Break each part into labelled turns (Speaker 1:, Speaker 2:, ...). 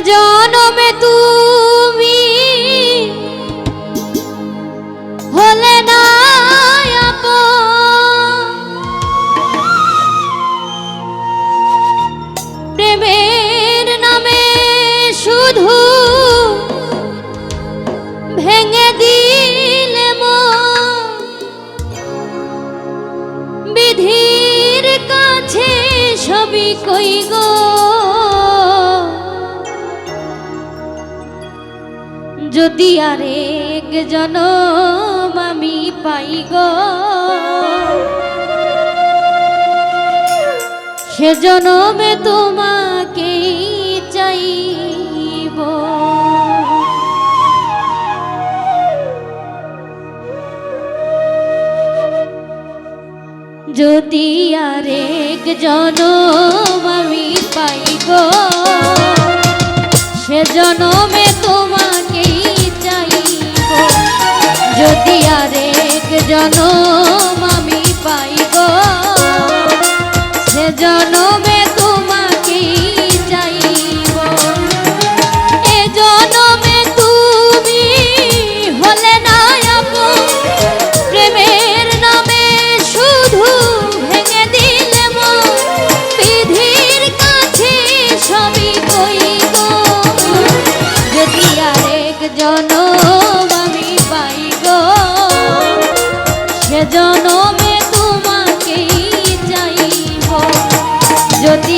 Speaker 1: জনমে তুমি হলে না। প্রেমের নামে শুধু ভেঙে দিলে। বিধির কাছে সবই কই গো যদি আরেক জনম আমি পাই গো। সে তোমাকে চাইব। যদি আরেক জনম আমি পাই গো, সে জনমে যদি আরেক জনম আমি পাইব। সে জনমে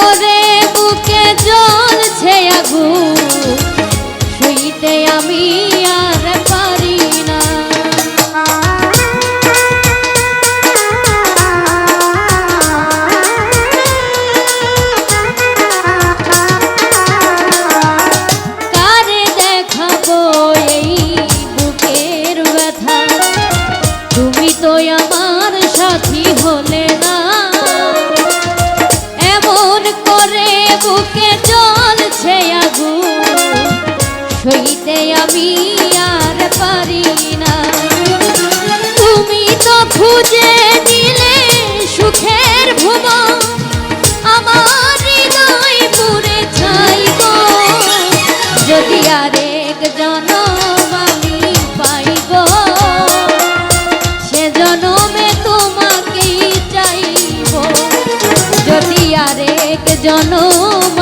Speaker 1: por সুখের ভুবন আমার হৃদয় পুরে গো। যদি আরেক আমি পাইব সে জনমে তোমাকেই চাইব। যদি আরেক জনম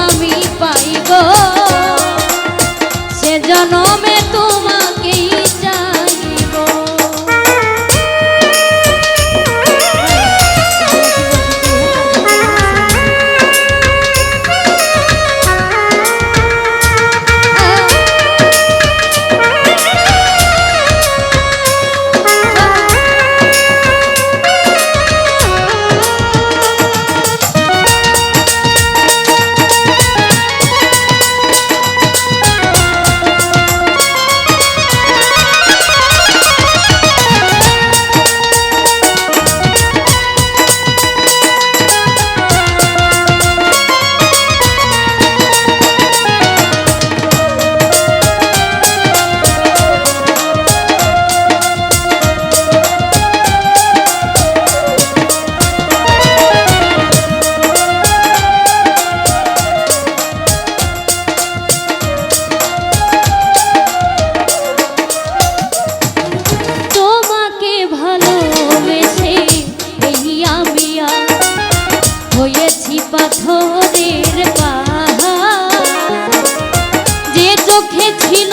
Speaker 1: পাথরের পাহা যে চোখে ছিল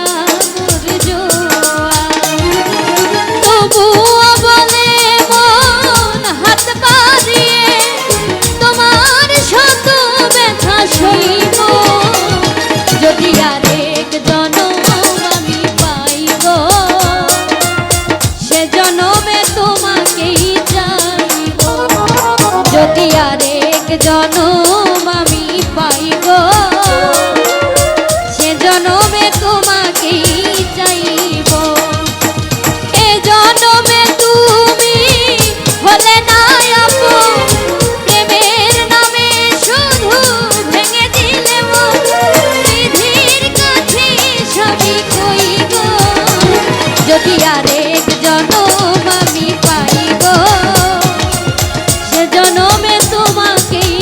Speaker 1: জনমে তোমাকেই